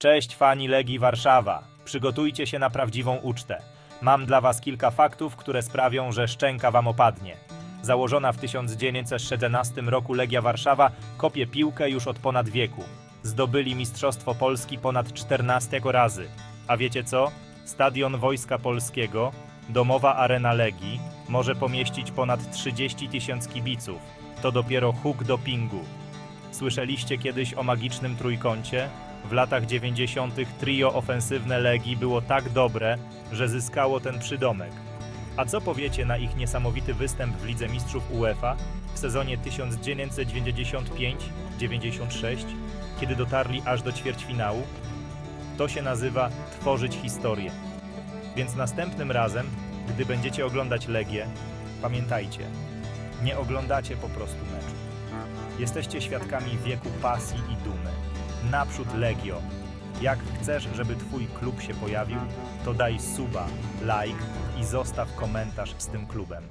Cześć fani Legii Warszawa. Przygotujcie się na prawdziwą ucztę. Mam dla was kilka faktów, które sprawią, że szczęka wam opadnie. Założona w 1917 roku Legia Warszawa kopie piłkę już od ponad wieku. Zdobyli Mistrzostwo Polski ponad 14 razy. A wiecie co? Stadion Wojska Polskiego, domowa arena Legii, może pomieścić ponad 30 tysięcy kibiców. To dopiero huk dopingu. Słyszeliście kiedyś o magicznym trójkącie? W latach 90. trio ofensywne Legii było tak dobre, że zyskało ten przydomek. A co powiecie na ich niesamowity występ w Lidze Mistrzów UEFA w sezonie 1995-96, kiedy dotarli aż do ćwierćfinału? To się nazywa tworzyć historię. Więc następnym razem, gdy będziecie oglądać Legię, pamiętajcie, nie oglądacie po prostu meczu. Jesteście świadkami wieku pasji i dumy. Naprzód Legio. Jak chcesz, żeby Twój klub się pojawił, to daj suba, like i zostaw komentarz z tym klubem.